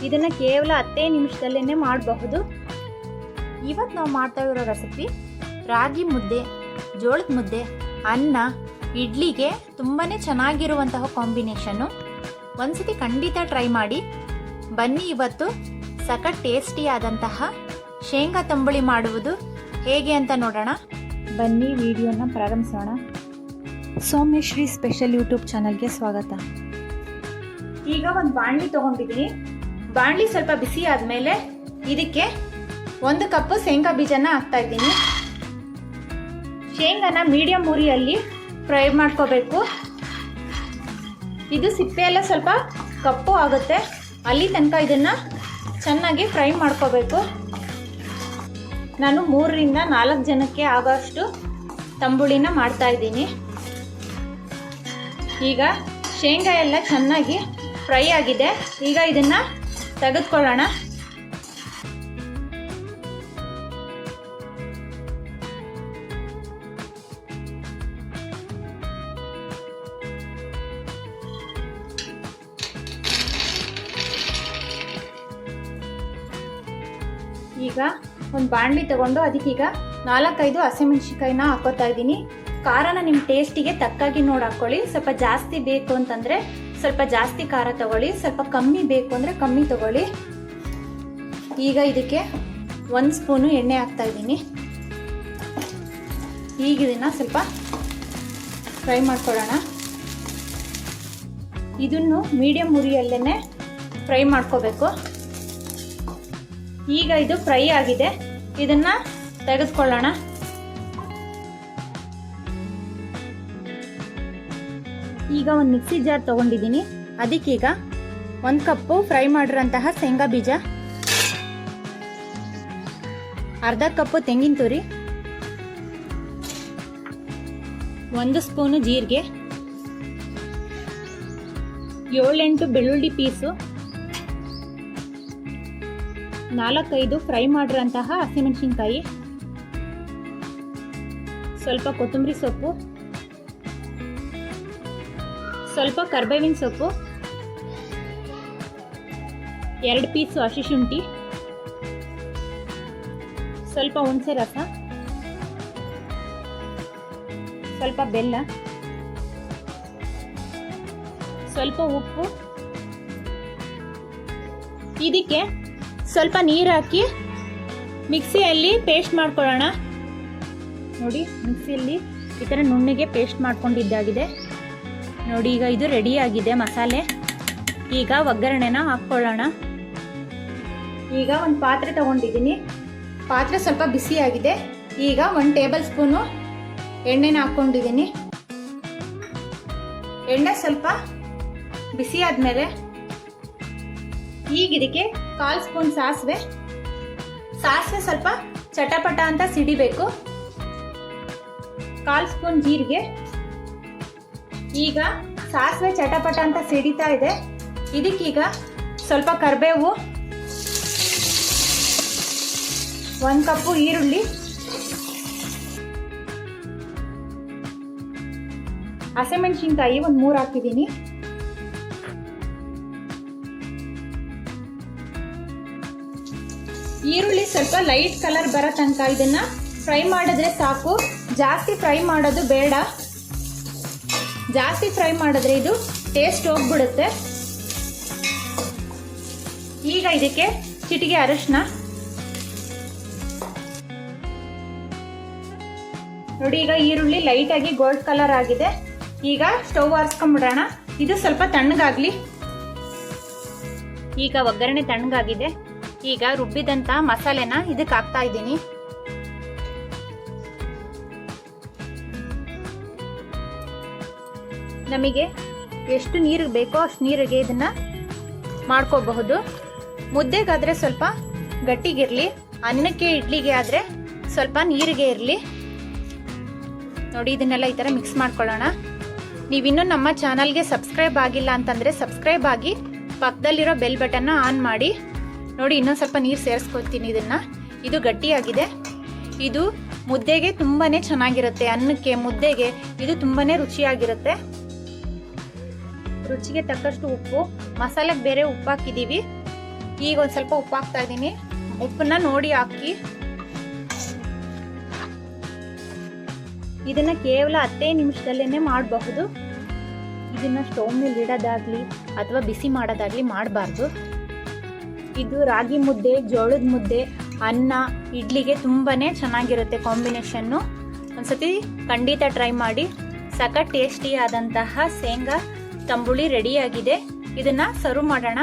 ಇದನ್ನು ಕೇವಲ ಹತ್ತೇ ನಿಮಿಷದಲ್ಲೇ ಮಾಡಬಹುದು. ಇವತ್ತು ನಾವು ಮಾಡ್ತಾ ಇರೋ ರೆಸಿಪಿ ರಾಗಿ ಮುದ್ದೆ, ಜೋಳದ ಮುದ್ದೆ, ಅನ್ನ, ಇಡ್ಲಿಗೆ ತುಂಬಾ ಚೆನ್ನಾಗಿರುವಂತಹ ಕಾಂಬಿನೇಷನ್ನು ಒಂದ್ಸತಿ ಖಂಡಿತ ಟ್ರೈ ಮಾಡಿ. ಬನ್ನಿ ಇವತ್ತು ಸಖತ್ ಟೇಸ್ಟಿಯಾದಂತಹ ಶೇಂಗಾ ತಂಬುಳಿ ಮಾಡುವುದು ಹೇಗೆ ಅಂತ ನೋಡೋಣ. ಬನ್ನಿ ವಿಡಿಯೋನ ಪ್ರಾರಂಭಿಸೋಣ. ಸೌಮ್ಯಶ್ರೀ ಸ್ಪೆಷಲ್ ಯೂಟ್ಯೂಬ್ ಚಾನಲ್ಗೆ ಸ್ವಾಗತ. ಈಗ ಒಂದು ಬಾಣಲಿ ತಗೊಂಡಿದ್ದೀನಿ. ಬಾಣಲಿ ಸ್ವಲ್ಪ ಬಿಸಿ ಆದಮೇಲೆ ಇದಕ್ಕೆ ಒಂದು ಕಪ್ಪು ಶೇಂಗಾ ಬೀಜನ ಹಾಕ್ತಾ ಇದ್ದೀನಿ. ಶೇಂಗಾನ ಮೀಡಿಯಂ ಉರಿಯಲ್ಲಿ ಫ್ರೈ ಮಾಡ್ಕೋಬೇಕು. ಇದು ಸಿಪ್ಪೆ ಎಲ್ಲ ಸ್ವಲ್ಪ ಕಪ್ಪು ಆಗುತ್ತೆ. ಅಲ್ಲಿ ತನಕ ಇದನ್ನು ಚೆನ್ನಾಗಿ ಫ್ರೈ ಮಾಡ್ಕೋಬೇಕು. ನಾನು ಮೂರರಿಂದ ನಾಲ್ಕು ಜನಕ್ಕೆ ಆಗೋಷ್ಟು ತಂಬುಳಿನ ಮಾಡ್ತಾ ಇದ್ದೀನಿ. ಈಗ ಶೇಂಗಾ ಎಲ್ಲ ಚೆನ್ನಾಗಿ ಫ್ರೈ ಆಗಿದೆ. ಈಗ ಇದನ್ನು ತೆಗೆದುಕೊಳ್ಳೋಣ. ಈಗ ಒಂದು ಬಾಣಲಿ ತಗೊಂಡು ಅದಕ್ಕೀಗ ನಾಲ್ಕೈದು ಹಸಿಮೆಣ್ಸಿನ್ಕಾಯಿನ ಹಾಕೋತಾ ಇದ್ದೀನಿ. ಖಾರನ ನಿಮ್ಮ ಟೇಸ್ಟಿಗೆ ತಕ್ಕಾಗಿ ನೋಡಿ ಹಾಕ್ಕೊಳ್ಳಿ ಸ್ವಲ್ಪ ಜಾಸ್ತಿ ಬೇಕು ಅಂತಂದರೆ ಸ್ವಲ್ಪ ಜಾಸ್ತಿ ಖಾರ ತಗೊಳ್ಳಿ, ಸ್ವಲ್ಪ ಕಮ್ಮಿ ಬೇಕು ಅಂದರೆ ಕಮ್ಮಿ ತಗೊಳ್ಳಿ. ಈಗ ಇದಕ್ಕೆ ಒಂದು ಸ್ಪೂನು ಎಣ್ಣೆ ಹಾಕ್ತಾ ಇದ್ದೀನಿ. ಈಗ ಇದನ್ನು ಸ್ವಲ್ಪ ಫ್ರೈ ಮಾಡ್ಕೊಳ್ಳೋಣ. ಇದನ್ನು ಮೀಡಿಯಂ ಉರಿಯಲ್ಲೇ ಫ್ರೈ ಮಾಡ್ಕೋಬೇಕು. ಈಗ ಇದು ಫ್ರೈ ಆಗಿದೆ. ಇದನ್ನು ತೆಗೆದುಕೊಳ್ಳೋಣ. ಈಗ ಒಂದು ಮಿಕ್ಸಿ ಜಾರ್ ತಗೊಂಡಿದ್ದೀನಿ. ಅದಕ್ಕೀಗ ಒಂದು ಕಪ್ಪು ಫ್ರೈ ಮಾಡಿರೋಂತಹ ಶೇಂಗಾ ಬೀಜ. ಅರ್ಧ ಕಪ್ಪು ತೆಂಗಿನ ತುರಿ. ಒಂದು ಸ್ಪೂನು ಜೀರಿಗೆ. ಏಳೆಂಟು ಬೆಳ್ಳುಳ್ಳಿ ಪೀಸು. ನಾಲ್ಕೈದು ಫ್ರೈ ಮಾಡಿರೋಂತಹ ಹಸಿಮೆಣಸಿನ್ಕಾಯಿ. ಸ್ವಲ್ಪ ಕೊತ್ತಂಬರಿ ಸೊಪ್ಪು. ಸ್ವಲ್ಪ ಕರ್ಬೇವಿನ ಸೊಪ್ಪು, ಎರಡು ಪೀಸು ಹಸಿ ಶುಂಠಿ, ಸ್ವಲ್ಪ ಹುಣಸೆ ರಸ, ಸ್ವಲ್ಪ ಬೆಲ್ಲ, ಸ್ವಲ್ಪ ಉಪ್ಪು. ಇದಕ್ಕೆ ಸ್ವಲ್ಪ ನೀರು ಹಾಕಿ ಮಿಕ್ಸಿಯಲ್ಲಿ ಪೇಸ್ಟ್ ಮಾಡ್ಕೊಳ್ಳೋಣ. ನೋಡಿ, ಮಿಕ್ಸಿಯಲ್ಲಿ ಈ ಥರ ನುಣ್ಣಗೆ ಪೇಸ್ಟ್ ಮಾಡ್ಕೊಂಡಿದ್ದಾಗಿದೆ. ನೋಡಿ, ಈಗ ಇದು ರೆಡಿ ಆಗಿದೆ ಮಸಾಲೆ. ಈಗ ಒಗ್ಗರಣೆನ ಹಾಕ್ಕೊಳ್ಳೋಣ ಈಗ ಒಂದು ಪಾತ್ರೆ ತಗೊಂಡಿದ್ದೀನಿ. ಪಾತ್ರೆ ಸ್ವಲ್ಪ ಬಿಸಿಯಾಗಿದೆ ಈಗ ಒಂದು ಟೇಬಲ್ ಸ್ಪೂನು ಎಣ್ಣೆನ ಹಾಕ್ಕೊಂಡಿದ್ದೀನಿ ಎಣ್ಣೆ ಸ್ವಲ್ಪ ಬಿಸಿ ಆದಮೇಲೆ ಈಗ ಇದಕ್ಕೆ ಕಾಲು ಸ್ಪೂನ್ ಸಾಸಿವೆ. ಸಾಸಿವೆ ಸ್ವಲ್ಪ ಚಟಪಟ ಅಂತ ಸಿಡಿಬೇಕು. ಕಾಲು ಸ್ಪೂನ್ ಜೀರಿಗೆ. ಈಗ ಸಾಸಿವೆ ಚಟಪಟ ಅಂತ ಸಿಡಿತಾ ಇದೆ. ಇದಕ್ಕೀಗ ಸ್ವಲ್ಪ ಕರಿಬೇವು, ಒಂದು ಕಪ್ಪು ಈರುಳ್ಳಿ, ಹಸಿಮೆಣಸಿನ್ಕಾಯಿ ಒಂದು ಮೂರು ಹಾಕಿದ್ದೀನಿ. ಈರುಳ್ಳಿ ಸ್ವಲ್ಪ ಲೈಟ್ ಕಲರ್ ಬರೋ ತನಕ ಇದನ್ನು ಫ್ರೈ ಮಾಡಿದ್ರೆ ಸಾಕು. ಜಾಸ್ತಿ ಫ್ರೈ ಮಾಡೋದು ಬೇಡ. ಜಾಸ್ತಿ ಫ್ರೈ ಮಾಡಿದ್ರೆ ಇದು ಟೇಸ್ಟ್ ಹೋಗ್ಬಿಡುತ್ತೆ. ಈಗ ಇದಕ್ಕೆ ಚಿಟಿಗೆ ಅರಶಿನ. ನೋಡಿ, ಈಗ ಈರುಳ್ಳಿ ಲೈಟಾಗಿ ಗೋಲ್ಡ್ ಕಲರ್ ಆಗಿದೆ. ಈಗ ಸ್ಟವ್ ಆರಿಸ್ಕೊಂಡ್ಬಿಡೋಣ ಇದು ಸ್ವಲ್ಪ ತಣ್ಣಗಾಗ್ಲಿ. ಈಗ ಒಗ್ಗರಣೆ ತಣ್ಣಗಾಗಿದೆ. ಈಗ ರುಬ್ಬಿದಂತ ಮಸಾಲೆನ ಇದಕ್ಕೆ ಹಾಕ್ತಾ ಇದ್ದೀನಿ. ನಮಗೆ ಎಷ್ಟು ನೀರು ಬೇಕೋ ಅಷ್ಟು ನೀರಿಗೆ ಇದನ್ನು ಮಾಡ್ಕೋಬಹುದು. ಮುದ್ದೆಗಾದರೆ ಸ್ವಲ್ಪ ಗಟ್ಟಿಗಿರಲಿ, ಅನ್ನಕ್ಕೆ ಇಡ್ಲಿಗೆ ಆದರೆ ಸ್ವಲ್ಪ ನೀರಿಗೆ ಇರಲಿ. ನೋಡಿ, ಇದನ್ನೆಲ್ಲ ಈ ಥರ ಮಿಕ್ಸ್ ಮಾಡ್ಕೊಳ್ಳೋಣ. ನೀವಿನ್ನೂ ನಮ್ಮ ಚಾನಲ್ಗೆ ಸಬ್ಸ್ಕ್ರೈಬ್ ಆಗಿಲ್ಲ ಅಂತಂದರೆ ಸಬ್ಸ್ಕ್ರೈಬ್ ಆಗಿ ಪಕ್ಕದಲ್ಲಿರೋ ಬೆಲ್ ಬಟನ್ನ ಆನ್ ಮಾಡಿ. ನೋಡಿ, ಇನ್ನೊಂದು ಸ್ವಲ್ಪ ನೀರು ಸೇರಿಸ್ಕೊಳ್ತೀನಿ ಇದನ್ನು. ಇದು ಗಟ್ಟಿಯಾಗಿದೆ. ಇದು ಮುದ್ದೆಗೆ ತುಂಬಾ ಚೆನ್ನಾಗಿರುತ್ತೆ. ಅನ್ನಕ್ಕೆ, ಮುದ್ದೆಗೆ ಇದು ತುಂಬಾ ರುಚಿಯಾಗಿರುತ್ತೆ. ರುಚಿಗೆ ತಕ್ಕಷ್ಟು ಉಪ್ಪು ಮಸಾಲೆಗೆ ಬೇರೆ ಉಪ್ಪು ಹಾಕಿದ್ದೀವಿ ಈಗ ಒಂದು ಸ್ವಲ್ಪ ಉಪ್ಪು ಹಾಕ್ತಾ ಇದ್ದೀನಿ. ಉಪ್ಪನ್ನ ನೋಡಿ ಹಾಕಿ. ಇದನ್ನ ಕೇವಲ ಹತ್ತೇ ನಿಮಿಷದಲ್ಲೇ ಮಾಡಬಹುದು. ಇದನ್ನ ಸ್ಟೋವ್ ಮೇಲೆ ಇಡೋದಾಗ್ಲಿ ಅಥವಾ ಬಿಸಿ ಮಾಡೋದಾಗ್ಲಿ ಮಾಡಬಾರ್ದು. ಇದು ರಾಗಿ ಮುದ್ದೆ, ಜೋಳದ ಮುದ್ದೆ, ಅನ್ನ, ಇಡ್ಲಿಗೆ ತುಂಬಾ ಚೆನ್ನಾಗಿರುತ್ತೆ ಕಾಂಬಿನೇಷನ್ನು. ಒಂದ್ಸತಿ ಖಂಡಿತ ಟ್ರೈ ಮಾಡಿ. ಸಖತ್ ಟೇಸ್ಟಿ ಆದಂತಹ ಶೇಂಗಾ ತಂಬುಳಿ ರೆಡಿಯಾಗಿದೆ ಇದನ್ನ ಸರ್ವ್ ಮಾಡೋಣ.